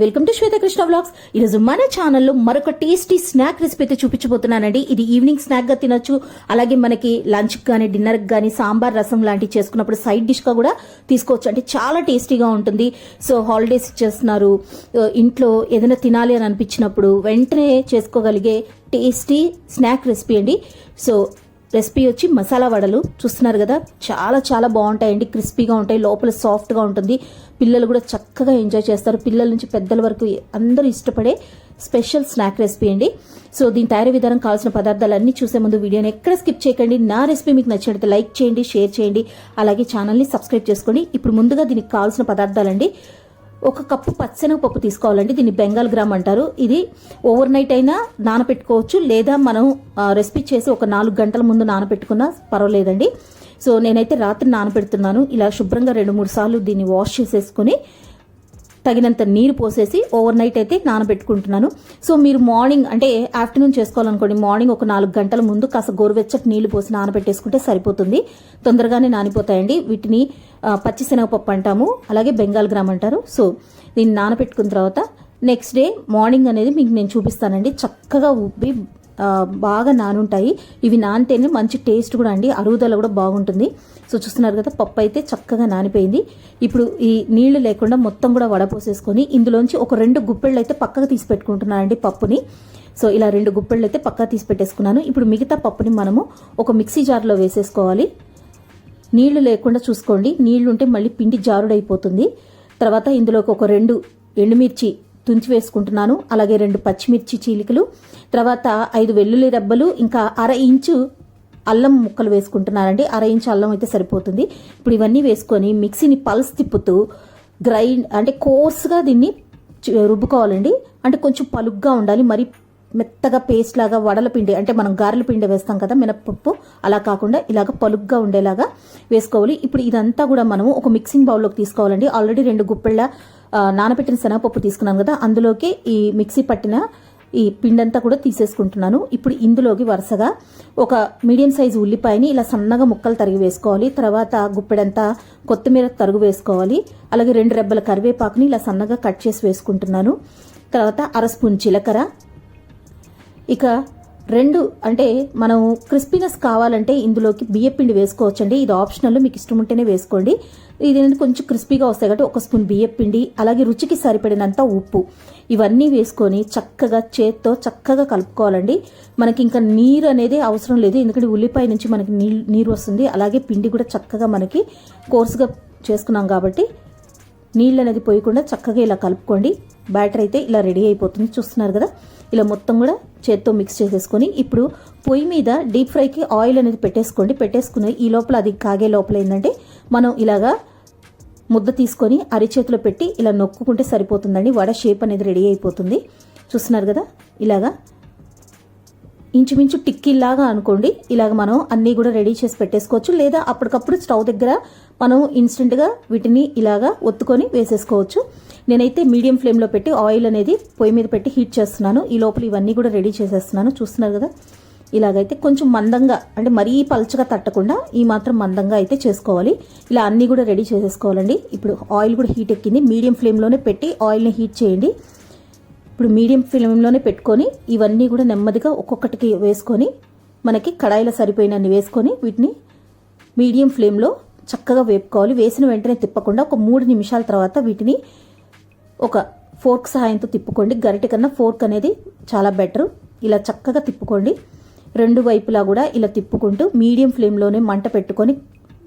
Welcome to Swetha Krishna vlogs. ఈరోజు మన ఛానల్లో మరొక టేస్టీ స్నాక్ రెసిపీ అయితే చూపించబోతున్నానండి. ఇది ఈవినింగ్ స్నాక్గా తినొచ్చు. అలాగే మనకి లంచ్ కానీ డిన్నర్ కానీ సాంబార్ రసం లాంటివి చేసుకున్నప్పుడు సైడ్ డిష్గా కూడా తీసుకోవచ్చు. అంటే చాలా టేస్టీగా ఉంటుంది. సో హాలిడేస్ ఇచ్చేస్తున్నారు. ఇంట్లో ఏదైనా తినాలి అని అనిపించినప్పుడు వెంటనే చేసుకోగలిగే టేస్టీ స్నాక్ రెసిపీ అండి. సో రెసిపీ వచ్చి మసాలా వడలు. చూస్తున్నారు కదా చాలా చాలా బాగుంటాయండి. క్రిస్పీగా ఉంటాయి లోపల సాఫ్ట్గా ఉంటుంది. పిల్లలు కూడా చక్కగా ఎంజాయ్ చేస్తారు. పిల్లల నుంచి పెద్దల వరకు అందరూ ఇష్టపడే స్పెషల్ స్నాక్ రెసిపీ అండి. సో దీని తయారీ విధానం కావాల్సిన పదార్థాలన్నీ చూసే ముందు వీడియోని ఎక్కడ స్కిప్ చేయకండి. నా రెసిపీ మీకు నచ్చినట్లయితే లైక్ చేయండి షేర్ చేయండి. అలాగే ఛానల్ని సబ్స్క్రైబ్ చేసుకోండి ఇప్పుడు ముందుగా దీనికి కావాల్సిన పదార్థాలండి. ఒక కప్పు పచ్చనగపప్పు తీసుకోవాలండి. దీన్ని బెంగాల్ గ్రామ్ అంటారు. ఇది ఓవర్ నైట్ అయినా నానబెట్టుకోవచ్చు లేదా మనం రెసిపీ చేసి ఒక నాలుగు గంటల ముందు నానబెట్టుకున్నా పర్వాలేదండి. సో నేనైతే రాత్రి నానబెడుతున్నాను ఇలా శుభ్రంగా రెండు మూడు సార్లు దీన్ని వాష్ చేసేసుకొని తగినంత నీరు పోసేసి ఓవర్ నైట్ అయితే నానబెట్టుకుంటున్నాను. సో మీరు మార్నింగ్ అంటే ఆఫ్టర్నూన్ చేసుకోవాలనుకోండి మార్నింగ్ ఒక నాలుగు గంటల ముందు కాస్త గోరువెచ్చటి నీళ్ళు పోసి నానబెట్టేసుకుంటే సరిపోతుంది. తొందరగానే నానిపోతాయండి. వీటిని పచ్చిశనగపప్పు అంటాము అలాగే బెంగాల్ గ్రామ్ అంటారు. సో దీన్ని నానబెట్టుకున్న తర్వాత నెక్స్ట్ డే మార్నింగ్ అనేది మీకు నేను చూపిస్తానండి. చక్కగా ఉబ్బి బాగా నానుంటాయి. ఇవి నానితేనే మంచి టేస్ట్ కూడా అండి. అరుగుదల కూడా బాగుంటుంది. సో చూస్తున్నారు కదా పప్పు అయితే చక్కగా నానిపోయింది. ఇప్పుడు ఈ నీళ్ళు లేకుండా మొత్తం కూడా వడపోసేసుకొని ఇందులోంచి ఒక రెండు గుప్పెళ్ళు అయితే పక్కకు తీసి పెట్టుకుంటున్నానండి పప్పుని. సో ఇలా రెండు గుప్పెళ్ళు అయితే పక్కకు తీసి పెట్టేసుకున్నాను. ఇప్పుడు మిగతా పప్పుని మనము ఒక మిక్సీ జార్లో వేసేసుకోవాలి. నీళ్ళు లేకుండా చూసుకోండి. నీళ్ళుంటే మళ్ళీ పిండి జారుడైపోతుంది. తర్వాత ఇందులోకి ఒక రెండు ఎండుమిర్చి తుంచి వేసుకుంటున్నాను. అలాగే రెండు పచ్చిమిర్చి చీలికలు తర్వాత ఐదు వెల్లుల్లి రెబ్బలు ఇంకా అర ఇంచు అల్లం ముక్కలు వేసుకుంటున్నానండి. అర ఇంచు అల్లం అయితే సరిపోతుంది. ఇప్పుడు ఇవన్నీ వేసుకొని మిక్సీని పల్స్ తిప్పుతూ గ్రైండ్ అంటే కోర్స్గా దీన్ని రుబ్బుకోవాలండి. అంటే కొంచెం పలుగ్గా ఉండాలి. మరి మెత్తగా పేస్ట్ లాగా వడల పిండి అంటే మనం గారెల పిండి వేస్తాం కదా మినపప్పు అలా కాకుండా ఇలాగ పలుగ్గా ఉండేలాగా వేసుకోవాలి. ఇప్పుడు ఇదంతా కూడా మనము ఒక మిక్సింగ్ బౌల్లోకి తీసుకోవాలండి. ఆల్రెడీ రెండు గుప్పెళ్ళ నానబెట్టిన శనగపప్పు తీసుకున్నాం కదా అందులోకి ఈ మిక్సీ పట్టిన ఈ పిండంతా కూడా తీసేసుకుంటున్నాను. ఇప్పుడు ఇందులోకి వరుసగా ఒక మీడియం సైజు ఉల్లిపాయని ఇలా సన్నగా ముక్కలు తరిగి వేసుకోవాలి. తర్వాత గుప్పెడంతా కొత్తిమీర తరుగు వేసుకోవాలి. అలాగే రెండు రెబ్బల కరివేపాకుని ఇలా సన్నగా కట్ చేసి వేసుకుంటున్నాను. తర్వాత అర స్పూన్ జీలకర్ర ఇక రెండు అంటే మనం క్రిస్పీనెస్ కావాలంటే ఇందులోకి బియ్యపిండి వేసుకోవచ్చండి. ఇది ఆప్షనల్ మీకు ఇష్టం ఉంటేనే వేసుకోండి. ఇది కొంచెం క్రిస్పీగా వస్తాయి కాబట్టి ఒక స్పూన్ బియ్యపిండి అలాగే రుచికి సరిపడినంత ఉప్పు. ఇవన్నీ వేసుకొని చక్కగా చేత్తో చక్కగా కలుపుకోవాలండి. మనకి ఇంకా నీరు అనేది అవసరం లేదు. ఎందుకంటే ఉల్లిపాయ నుంచి మనకి నీళ్ళు నీరు వస్తుంది. అలాగే పిండి కూడా చక్కగా మనకి కోర్సుగా చేసుకున్నాం కాబట్టి నీళ్ళు అనేది పోయకుండా చక్కగా ఇలా కలుపుకోండి. బ్యాటర్ అయితే ఇలా రెడీ అయిపోతుంది. చూస్తున్నారు కదా? ఇలా మొత్తం కూడా చేత్తో మిక్స్ చేసేసుకొని ఇప్పుడు పొయ్యి మీద డీప్ ఫ్రైకి ఆయిల్ అనేది పెట్టేసుకోండి. పెట్టేసుకుని ఈ లోపల అది కాగే లోపల ఏంటంటే మనం ఇలాగా ముద్ద తీసుకొని అరిచేతిలో పెట్టి ఇలా నొక్కుకుంటే సరిపోతుందండి. వడ షేప్ అనేది రెడీ అయిపోతుంది. చూస్తున్నారు కదా? ఇలాగా ఇంచుమించు టిక్కీలాగా అనుకోండి. ఇలాగ మనం అన్నీ కూడా రెడీ చేసి పెట్టేసుకోవచ్చు. లేదా అప్పటికప్పుడు స్టవ్ దగ్గర మనం ఇన్స్టెంట్గా వీటిని ఇలాగా ఒత్తుకొని వేసేసుకోవచ్చు. నేనైతే మీడియం ఫ్లేమ్లో పెట్టి ఆయిల్ అనేది పొయ్యి మీద పెట్టి హీట్ చేస్తున్నాను. ఈ లోపల ఇవన్నీ కూడా రెడీ చేసేస్తున్నాను. చూస్తున్నారు కదా? ఇలాగైతే కొంచెం మందంగా అంటే మరీ పలచగా తట్టకుండా ఈ మాత్రం మందంగా అయితే చేసుకోవాలి. ఇలా అన్నీ కూడా రెడీ చేసేసుకోవాలండి. ఇప్పుడు ఆయిల్ కూడా హీట్ ఎక్కింది. మీడియం ఫ్లేమ్లోనే పెట్టి ఆయిల్ని హీట్ చేయండి. ఇప్పుడు మీడియం ఫ్లేమ్లోనే పెట్టుకొని ఇవన్నీ కూడా నెమ్మదిగా ఒక్కొక్కటికి వేసుకొని మనకి కడాయిలో సరిపోయినన్ని వేసుకొని వీటిని మీడియం ఫ్లేమ్లో చక్కగా వేపుకోవాలి. వేసిన వెంటనే తిప్పకుండా ఒక మూడు నిమిషాల తర్వాత వీటిని ఒక ఫోర్క్ సహాయంతో తిప్పుకోండి. గరిటె కన్నా ఫోర్క్ అనేది చాలా బెటర్. ఇలా చక్కగా తిప్పుకోండి. రెండు వైపులా కూడా ఇలా తిప్పుకుంటూ మీడియం ఫ్లేమ్లోనే మంట పెట్టుకొని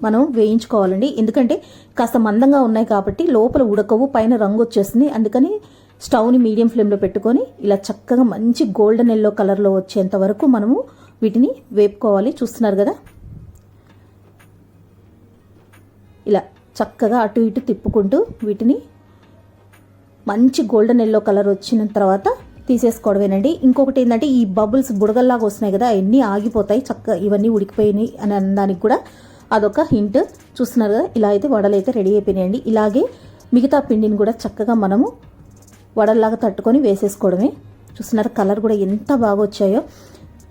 మనం వేయించుకోవాలండి. ఎందుకంటే కాస్త మందంగా ఉన్నాయి కాబట్టి లోపల ఉడకవు పైన రంగు వచ్చేస్తుంది. అందుకని స్టవ్ని మీడియం ఫ్లేమ్లో పెట్టుకొని ఇలా చక్కగా మంచి గోల్డెన్ ఎల్లో కలర్లో వచ్చేంత వరకు మనము వీటిని వేపుకోవాలి. చూస్తున్నారు కదా? ఇలా చక్కగా అటు ఇటు తిప్పుకుంటూ వీటిని మంచి గోల్డెన్ ఎల్లో కలర్ వచ్చిన తర్వాత తీసేసుకోవడమేనండి. ఇంకొకటి ఏంటంటే ఈ బబుల్స్ బుడగల్లాగా వస్తున్నాయి కదా అవన్నీ ఆగిపోతాయి. చక్కగా ఇవన్నీ ఉడికిపోయినాయి అని అనడానికి కూడా అదొక హింట్. చూస్తున్నారు కదా? ఇలా అయితే వడలు అయితే రెడీ అయిపోయినాయండి. ఇలాగే మిగతా పిండిని కూడా చక్కగా మనము వడల్లాగా తట్టుకొని వేసేసుకోవడమే. చూస్తున్నారు కలర్ కూడా ఎంత బాగా వచ్చాయో.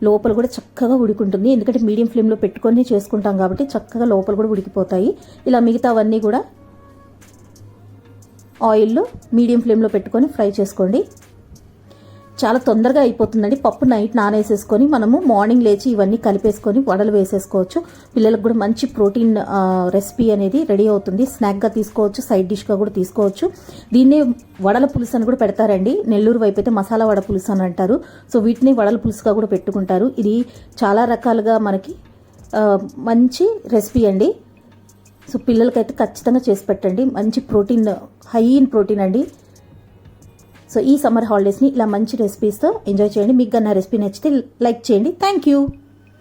లోపల కూడా చక్కగా ఉడికుంటుంది. ఎందుకంటే మీడియం ఫ్లేమ్లో పెట్టుకొని చేసుకుంటాం కాబట్టి చక్కగా లోపల కూడా ఉడికిపోతాయి. ఇలా మిగతావన్నీ కూడా ఆయిల్లో మీడియం ఫ్లేమ్లో పెట్టుకొని ఫ్రై చేసుకోండి. చాలా తొందరగా అయిపోతుందండి. పప్పు నైట్ నానేసేసుకొని మనము మార్నింగ్ లేచి ఇవన్నీ కలిపేసుకొని వడలు వేసేసుకోవచ్చు. పిల్లలకు కూడా మంచి ప్రోటీన్ రెసిపీ అనేది రెడీ అవుతుంది. స్నాక్గా తీసుకోవచ్చు సైడ్ డిష్గా కూడా తీసుకోవచ్చు. దీన్నే వడల పులుసు అని కూడా పెడతారండి. నెల్లూరు వైపు అయితే మసాలా వడ పులుసు అని అంటారు. సో వీటిని వడల పులుసుగా కూడా పెట్టుకుంటారు. ఇది చాలా రకాలుగా మనకి మంచి రెసిపీ అండి. సో పిల్లలకైతే ఖచ్చితంగా చేసి పెట్టండి. మంచి ప్రోటీన్ హై ఇన్ ప్రోటీన్ అండి. సో ఈ సమ్మర్ హాలిడేస్ని ఇలా మంచి రెసిపీస్తో ఎంజాయ్ చేయండి. మీకు నా రెసిపీ నచ్చితే లైక్ చేయండి. Thank you